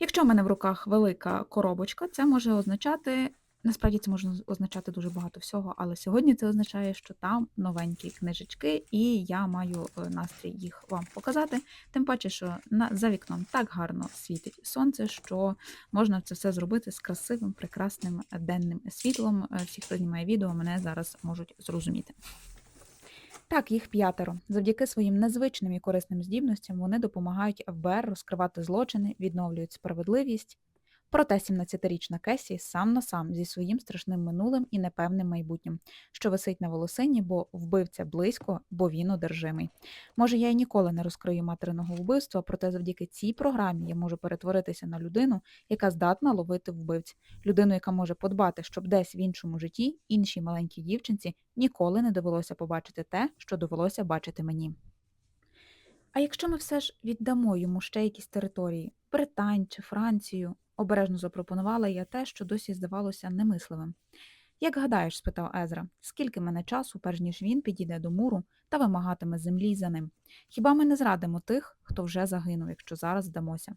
Якщо в мене в руках велика коробочка, це може означати насправді це може означати дуже багато всього, але сьогодні це означає, що там новенькі книжечки, і я маю е, настрій їх вам показати. Тим паче, що на, за вікном так гарно світить сонце, що можна це все зробити з красивим, прекрасним денним світлом. Е, Всі, хто знімає відео, мене зараз можуть зрозуміти. Так, їх п'ятеро. Завдяки своїм незвичним і корисним здібностям вони допомагають ФБР розкривати злочини, відновлюють справедливість. Проте 17-річна Кесі сам на сам зі своїм страшним минулим і непевним майбутнім, що висить на волосині, бо вбивця близько, бо він одержимий. Може, я й ніколи не розкрию материного вбивства, проте завдяки цій програмі я можу перетворитися на людину, яка здатна ловити вбивць, людину, яка може подбати, щоб десь в іншому житті іншій маленькій дівчинці ніколи не довелося побачити те, що довелося бачити мені. А якщо ми все ж віддамо йому ще якісь території, Британь чи Францію, обережно запропонувала я те, що досі здавалося немисливим. Як гадаєш, спитав Езра, скільки мене часу, перш ніж він підійде до муру та вимагатиме землі за ним? Хіба ми не зрадимо тих, хто вже загинув, якщо зараз здамося?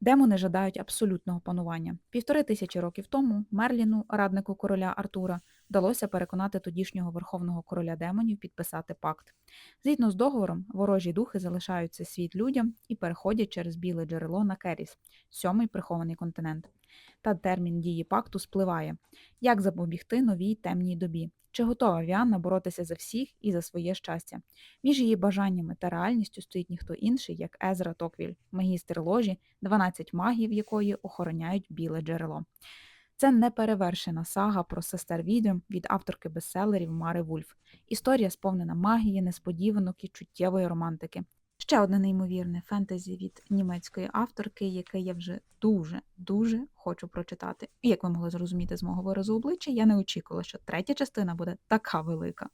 Демони жадають абсолютного панування. Півтори тисячі років тому Мерліну, раднику короля Артура, вдалося переконати тодішнього верховного короля демонів підписати пакт. Згідно з договором, ворожі духи залишають цей світ людям і переходять через біле джерело на Керіс, сьомий прихований континент. Та термін дії пакту спливає. Як запобігти новій темній добі? Чи готова Віанна боротися за всіх і за своє щастя? Між її бажаннями та реальністю стоїть ніхто інший, як Езра Токвіль, магістр ложі, 12 магів якої охороняють біле джерело. Це неперевершена сага про сестер відьом від авторки бестселерів Мари Вульф. Історія сповнена магії, несподіванок і чуттєвої романтики. Ще одне неймовірне фентезі від німецької авторки, яке я вже дуже дуже хочу прочитати. І як ви могли зрозуміти з мого виразу обличчя, я не очікувала, що третя частина буде така велика.